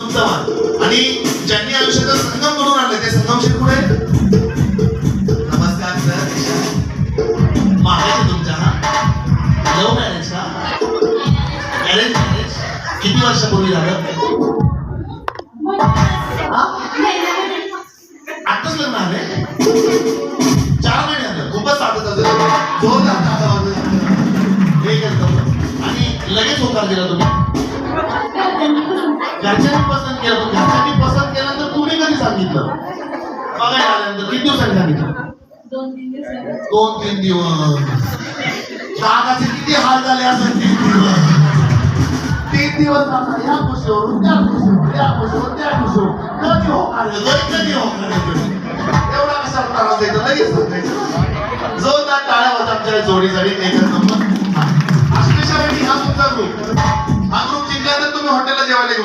आणि ज्यांनी आयुष्याचा संगम करून आणले ते संगमशील पुढे नमस्कार सर महाराज तुमचा लव्ह मॅरेज का मॅरेज मॅरेज किती वर्षापूर्वी झालं? आताच लग्न आले चार महिने झालं. खूपच साधत असेल. जोर आणि लगेच होकार दिला तुम्ही. घरच्यांनी पसंत केलं पण घरच्यांनी पसंत केल्यानंतर तुम्ही कधी सांगितलं? बघायला आल्यानंतर किती दिवसांनी सांगितलं? दोन तीन दिवस. झाले. दोन तीन दिवस काकाचे किती हाल झाले असं तीन दिवस. तीन दिवस दादा या खुशीवरून त्या खुशीवर या खुशीवर त्या खुशीवर कधी होणार कधी होणार येतोय एवढा कसा त्रास द्यायचा लगेच सांगायचं. जो त्या टाळ्या होता आमच्या जोडीसाठी.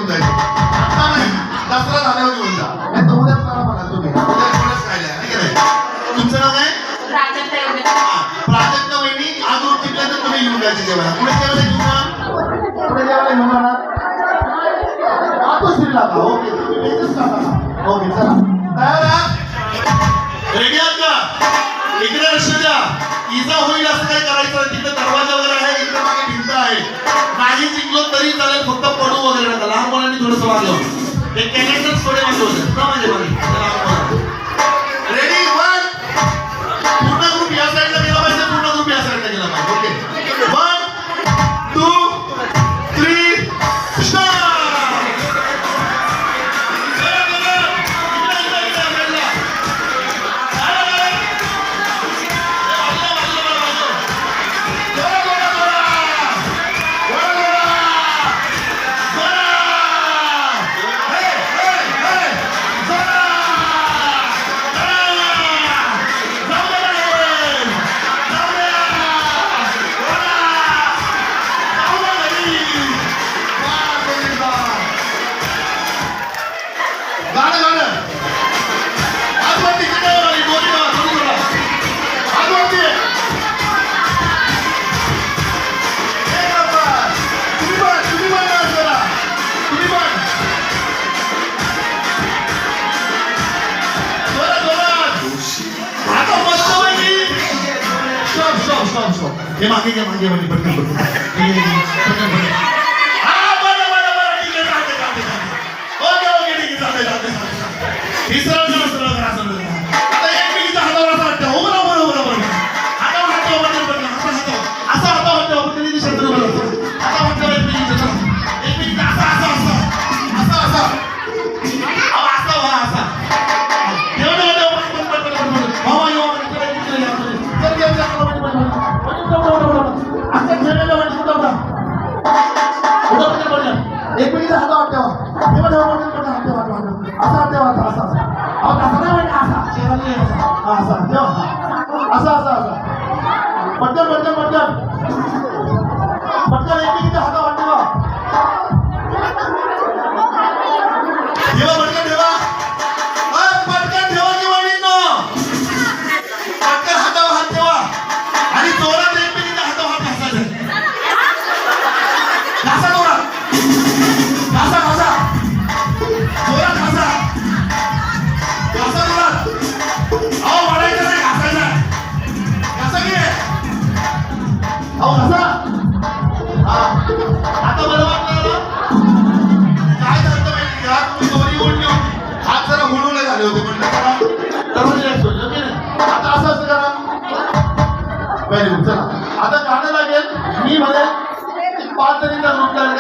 घेऊन जायचं. आता नाही. दसरा झाल्यावर घेऊन जा. नाही तर उद्या करा म्हणा तुम्ही. उद्या एवढंच खायला आहे, है की नाही? तुमचं नाव काय? प्राजक्ता वहिनी हा ग्रुप जिंकल्यानंतर तुम्ही घेऊन जायचे जेवायला. पुढे जेवायला घेऊन जा? पुढे जेवायला घेऊन जाणार मातोश्रीला का? ओके तुम्ही बेचच का ओके चला. तयार आहात रेडी आहात का? इकडे लक्ष द्या. इजा होईल असं काय करायचं नाही. तिकडे दरवाजा वगैरे आहे इकडे मागे आहे नाही जिंकलो तरी चालेल फक्त पडू वगैरे नका. लहान मुलांनी थोडंसं वागलं. हे कॅलेंडर थोडे वागलं का ना माझे मागे स्टॉप स्टॉप स्टॉप स्टॉप हे मागे घ्या मागे मागे एकमेकीच्या हातावर ठेवा ठेवा ठेवा बटन, हात ठेवा, ठेवा, ठेवा. असं हात ठेवा, असं, असं, असं. अहो, तसं नाही असा. चेहरा नाही असा. असा, ठेवा. असं, असं, असं. पटकन, पटकन, पटकन. पटकन एक हातावर ठेवा. ठेवा, पटकन आता बरं वाटलं काय झालं माहिती का? तुम्ही दोन्ही ओढली होती जरा हुळहुळे झाले होते म्हटलं आता असं असं करा चला आता गाणं लागेल मी म्हणे पाच जणींचा ग्रुप तयार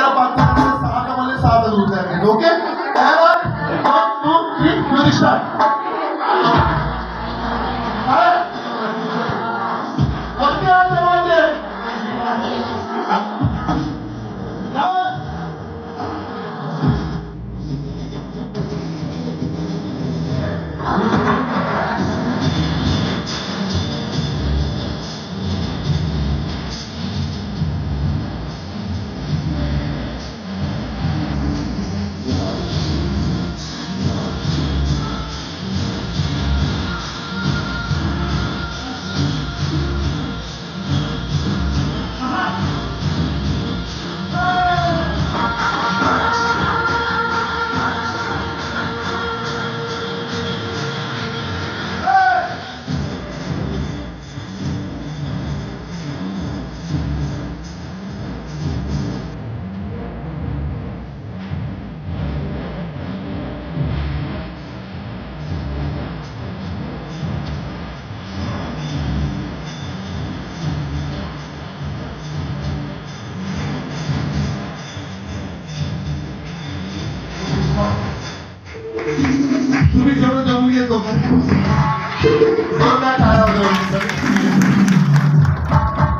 घेतो का जोरदार टाळ्या वाजवा सर.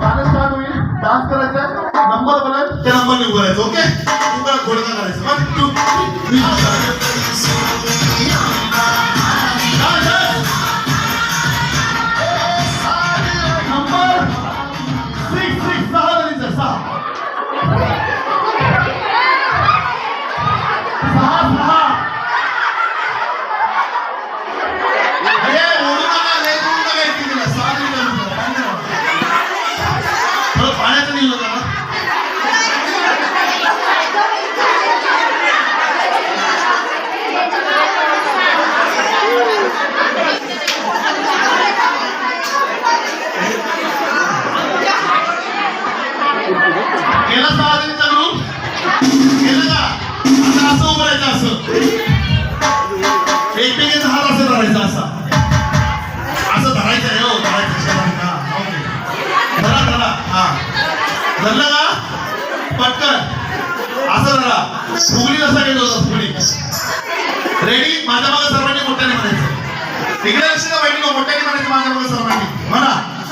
गाणं start होईल डान्स करायचा नंबर बोलाल त्या नंबरने बोलायचं ओके तुम्हाला थोडं करायचं असं उभं असं. एकमेकीचा हात असं धरायचा असा. असं धरायचं आहे हो धरायचं धरा धरा. हा. धरलं का? पटकन. असं धरा. फुगडी असा घेत होता फुगडी? रेडी माझ्या मागे सर्वांनी मोठ्याने म्हणायचं. इकडे लक्ष का बहिणी मोठ्याने म्हणायचं माझ्या मागे सर्वांनी. म्हणा.